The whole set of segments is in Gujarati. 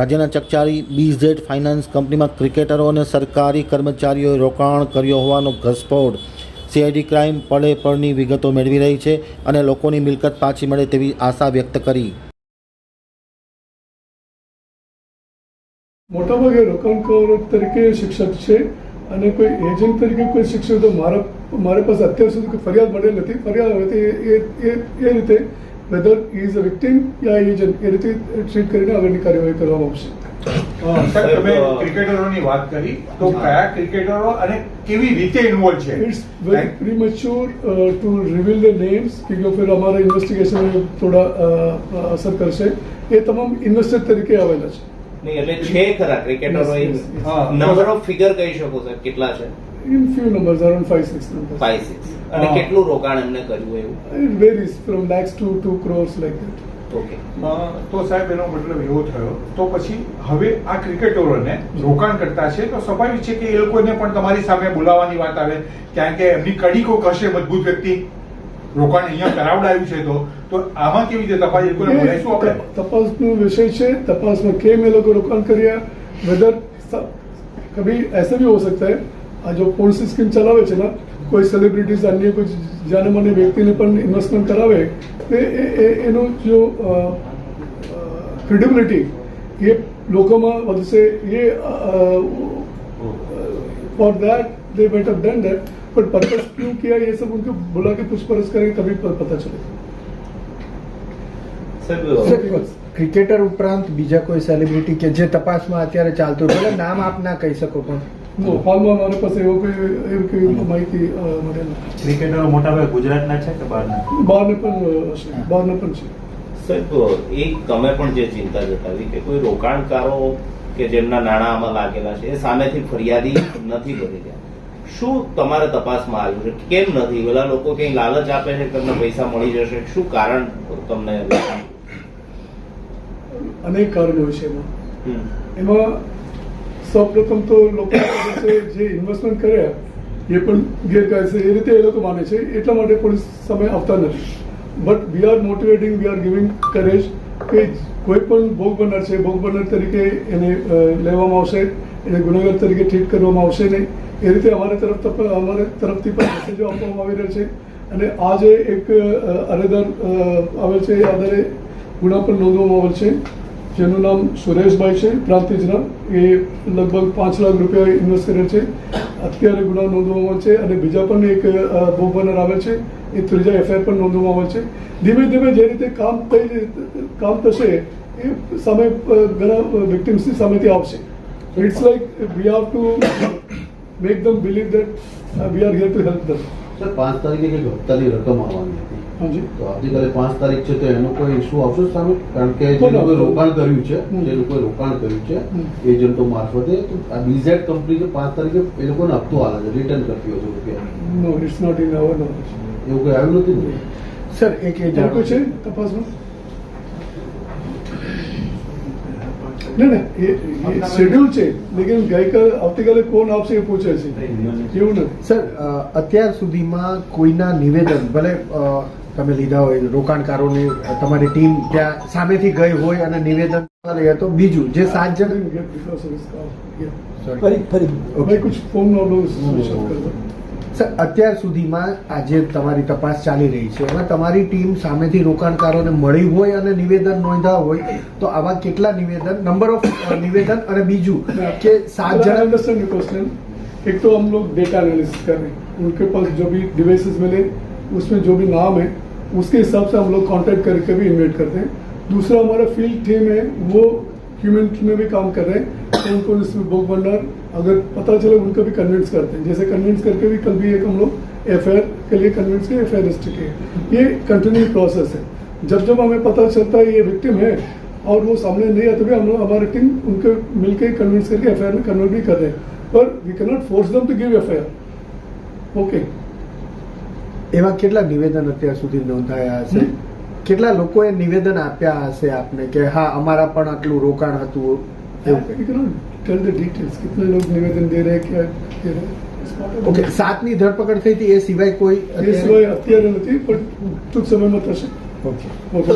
રાજ્યના ચકચારી બીઝેડ ફાઇનાન્સ કંપનીમાં ક્રિકેટરો અને સરકારી કર્મચારીઓએ રોકાણ કર્યો હોવાનો ઘસફોડ સીઆઈડી ક્રાઇમ પડે પળની વિગતો મેળવી રહી છે અને લોકોની મિલકત પાછી મળે તેવી આશા વ્યક્ત કરી. મોટાભાગે રોકાણકારો તરીકે શિક્ષક છે અને કોઈ એજન્ટ તરીકે કોઈ શિક્ષક તો મારા મારી પાસે અત્યાર સુધી ફરિયાદ મળેલ નથી. ફરિયાદ આવે તો એ એ એ રીતે વેધર ઇઝ અ વિક્ટિમ યા ઇઝ એ રીતે ટ્રીટ કરીને આગળની કાર્યવાહી કરવામાં આવશે સર તમે વાત કરી ક્રિકેટરો અને કેવી રીતે ઇન્વોલ્વ છે? It's very premature to reveal the names કે ફિર અમારા થોડા અસર કરશે. એ તમામ ઇન્વેસ્ટર તરીકે આવેલા છે. નહીં એટલે છે ખરા ક્રિકેટરો નંબર ઓફ ફિગર કહી શકો સર કેટલા છે? In few numbers around 5 6 numbers 5 6 અને ah. કેટલું રોકાણ એમને કર્યું એવું? It varies from lakhs to 2 crores like that તો સાહેબ એનો મતલબ એવો થયો. તો પછી હવે આ ક્રિકેટરોને રોકાણ કરતા છે તો સ્વાભાવિક છે કે એ લોકોને પણ તમારી સામે બોલાવવાની વાત આવે. કારણ કે એમની કડી કોક હશે મજબૂત વ્યક્તિ. રોકાણ અહીંયા કરાવડાયું છે તો. તો આમાં કેવી રીતે તપાસ એ લોકોને બોલાવીશું આપણે? તપાસનો વિષય છે. તપાસમાં કેમ એ લોકો રોકાણ કર્યા? વેધર કભી એસા ભી હો સકતા હૈ? આ જો પોલિસી સ્કીમ ચલાવે છે ને કોઈ સેલિબ્રિટીઝ અન્ય કોઈ જાને મને વ્યક્તિને પણ ઇન્વેસ્ટમેન્ટ કરાવે તો એ એ- એનો જો ક્રેડિબિલિટી એ લોકોમાં વધશે એ for that they bet have done that but purpose क्यों किया ये सब उनको बुला के पूछपरछ करेंगे तभी प- पता चलेगा સાહેબ ક્રિકેટર ઉપરાંત બીજા કોઈ સેલિબ્રિટી કે જે તપાસમાં અત્યારે ચાલતું હોય ભલે નામ આપ ના કહી શકો પણ હાલમાં મારી પાસે એવો કોઈ એવી કોઈ માહિતી મળેલ. ક્રિકેટરો મોટાભાગે ગુજરાતના છે કે બહારના? બહારને પણ અ, બહારને પણ છે. સાહેબ એક તમે પણ જે ચિંતા જતાવી કે કોઈ રોકાણકારો કે જેમના નાણાં આમાં લાગેલા છે એ સામેથી ફરિયાદી નથી કરી રહ્યા. શું તમારે તપાસમાં આવ્યું છે? કેમ નથી? પેલા લોકો કઈ લાલચ આપે છે તમને પૈસા મળી જશે? શું કારણ તમને? અનેક કારણો છે એમાં. એમાં સૌપ્રથમ તો લોકો જે ઇન્વેસ્ટમેન્ટ કર્યા એ પણ ગેરકાયદેસર એ રીતે એ લોકો માને છે. એટલા માટે પોલીસ સામે આવતા નથી. But we are motivating we are giving courage કે કોઈ પણ ભોગ બનનાર છે ભોગ બનનાર તરીકે એને લેવામાં આવશે એને ગુનેગાર તરીકે ટ્રીટ કરવામાં આવશે નહીં. એ રીતે અમારી તરફ અમારે તરફથી પણ મેસેજો આપવામાં આવી રહ્યા છે. અને આ જે એક અરેદર અ, છે એ આધારે ગુના પણ નોંધવામાં આવેલ છે. જેનું નામ સુરેશભાઈ છે. પ્રાંતિજના એ લગભગ પાંચ લાખ રૂપિયા ઇન્વેસ્ટ કરે છે. અત્યારે ગુના નોંધવામાં છે અને બીજા પણ એક બોબનર આવે છે. એ ત્રીજા એફઆઈઆર પણ નોંધવામાં આવે છે. ધીમે ધીમે જે રીતે કામ થઈ કામ થશે એ સામે ઘણા વિક્ટિમ્સની સામેથી આવશે. It's like we have to make them believe that we are here to help them sir પાંચ તારીખે કંઈક હપ્તાની રકમ આવવાની હતી. તો આવતીકાલે પાંચ તારીખ છે તો એનો કોઈ ઇસ્યુ આવશે સામે કારણ કે જે? લોકોએ રોકાણ કર્યું છે. જે લોકોએ રોકાણ કર્યું છે. એજન્ટો મારફતે તો આ બીઝેડ કંપની જે પાંચ તારીખે એ લોકોને હપ્તો આવે છે રિટર્ન કરતી હોય છે રૂપિયા. No it's not in our knowledge એવું કંઈ આવ્યું નથી સર એક એ જાણવું જાણવું છે તપાસમાં? ના ના એ શેડ્યુલ છે. લેકિન ગઈકાલ આવતીકાલે કોણ આવશે એ પૂછે છે. એવું નથી. સર અત્યાર સુધીમાં કોઈના નિવેદન ભલે તમે લીધા હોય રોકાણકારોને તમારી ટીમ ત્યાં સામેથી ગઈ હોય અને નિવેદન તો બીજું જે સાત જણ ફરી ફરી. કુછ ફોન નો સર અત્યાર સુધીમાં આજે તમારી તપાસ ચાલી રહી છે એમાં તમારી ટીમ સામેથી રોકાણકારોને મળી હોય અને નિવેદન નોંધ્યા હોય તો આવા કેટલા નિવેદન નંબર ઓફ નિવેદન અને બીજું કે સાત I જણા understand your question. एक तो हम लोग डेटा एनालिसिस कर रहे हैं उनके पास जो भी डिवाइसेस मिले उसमें जो भी नाम है उसके हिसाब से हम लोग कांटेक्ट करके भी इन्वेट करते हैं दूसरा हमारा फील्ड टीम है वो ह्यूमन में भी काम कर रहे हैं तो उनको इसमें बुक बनर अगर पता चले उनको भी कन्विंस करते हैं जैसे कन्विंस करके भी कल भी एक हम लोग एफ के लिए कन्विंस किए एफ रजिस्टर किए ये कंटिन्यू प्रोसेस है जब जब हमें पता चलता है ये विक्टिम है और वो सामने नहीं आते भी हम लोग हमारी टीम उनके मिलकर कन्विंस करके एफ में कन्वर्ट भी कर रहे हैं पर we can not force them to give F okay એવા કેટલા નિવેદન અત્યાર સુધી નોંધાયા હશે હમ. કેટલા લોકોએ નિવેદન આપ્યા હશે આપને કે હા અમારા પણ આટલું રોકાણ હતું એવું वी કંઈ? Can not tell the details कितने लोग निवेदन दे रहे हैं क्या दे रहे हैं It's not a- ઓકે સાતની ધરપકડ થઈ હતી એ સિવાય કોઈ એ અત્યારે- સિવાય અત્યારે નથી પણ ટૂંક સમયમાં થશે ઓકે ओके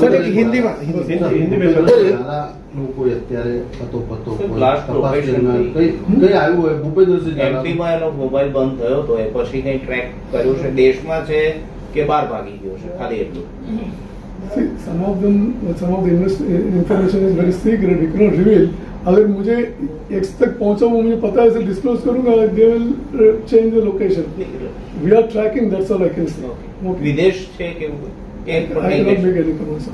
સર એક હિન્દીમાં હિન્દી હિન્દી હિન્દી में સર, सर નાના લોકો અત્યારે પતો પતો સર, કોઈ last તપાસ location દરમિયાન કઈ? કઈ કઈ આવ્યું હોય ભૂપેન્દ્રસિંહ ઝાલા. એમપીમાં એનો મોબાઈલ બંધ થયો તો એ પછી કઈ ટ્રેક કર્યો છે દેશમાં છે કે બહાર ભાગી ગયો છે ખાલી એટલું See, some of them, some of the invest, information is very secret, you cannot reveal. अगर मुझे एक्स तक पहुंचा वो मुझे पता है डिस्क्लोज करूंगा they will change the location we are tracking that's all I can say વિદેશ છે કે કે आई કઈ कैन દેશ? मेक एनी कमेंट्स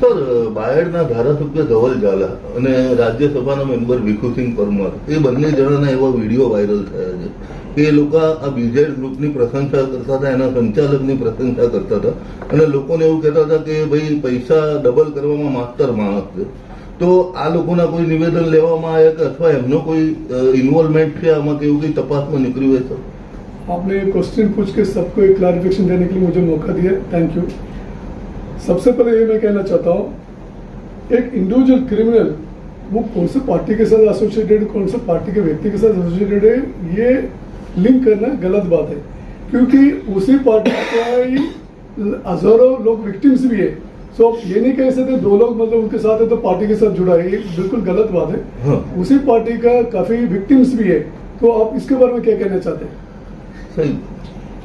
સર બાયડના ધારાસભ્ય ધવલ ઝાલા અને રાજ્યસભાના મેમ્બર ભીખુસિંહ પરમાર એ બંને જણાના એવા વિડીયો વાયરલ થયા છે કે એ લોકો આ બીજેડ ગ્રુપની પ્રશંસા કરતા હતા એના સંચાલકની પ્રશંસા કરતા હતા અને લોકોને એવું કહેતા હતા કે ભાઈ પૈસા ડબલ કરવામાં માસ્ટર માણસ છે તો આ લોકોના કોઈ નિવેદન લેવામાં આવ્યા કે અથવા એમનો કોઈ ઇન્વોલ્વમેન્ટ છે આમાં કે એવું કઈ તપાસમાં નીકળ્યું હોય સર आपने क्वेश्चन पूछ के सबको एक क्लैरिफिकेशन देने के लिए मुझे मौका दिया थैंक यू सबसे पहले ये मैं कहना चाहता हूँ एक इंडिविजुअल क्रिमिनल वो कौन से पार्टी के साथ एसोसिएटेड कौन से पार्टी के व्यक्ति के साथ एसोसिएटेड है ये लिंक करना गलत बात है। क्योंकि उसी पार्टी का ही हज़ारों लोग विक्टिम्स भी है। सो आप ये नहीं कह सकते दो लोग मतलब उनके साथ है तो पार्टी के साथ जुड़ा है। ये बिल्कुल गलत बात है। हाँ। उसी पार्टी का काफ़ी विक्टिम्स भी है। तो आप इसके बारे में क्या कहना चाहते हैं?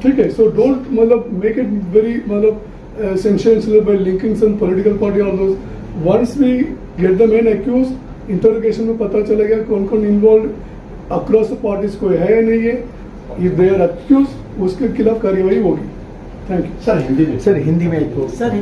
ठीक है। सो डोंट मतलब मेक इट वेरी मतलब sensational by linking some political party और those once we get the main accused interrogation में पता चलेगा कौन कौन इन्वॉल्व अक्रॉस द पार्टीज़ कोई है या नहीं है। इफ दे आर अक्यूज उसके खिलाफ कार्यवाही होगी थैंक यू सर हिंदी में सर हिंदी में सर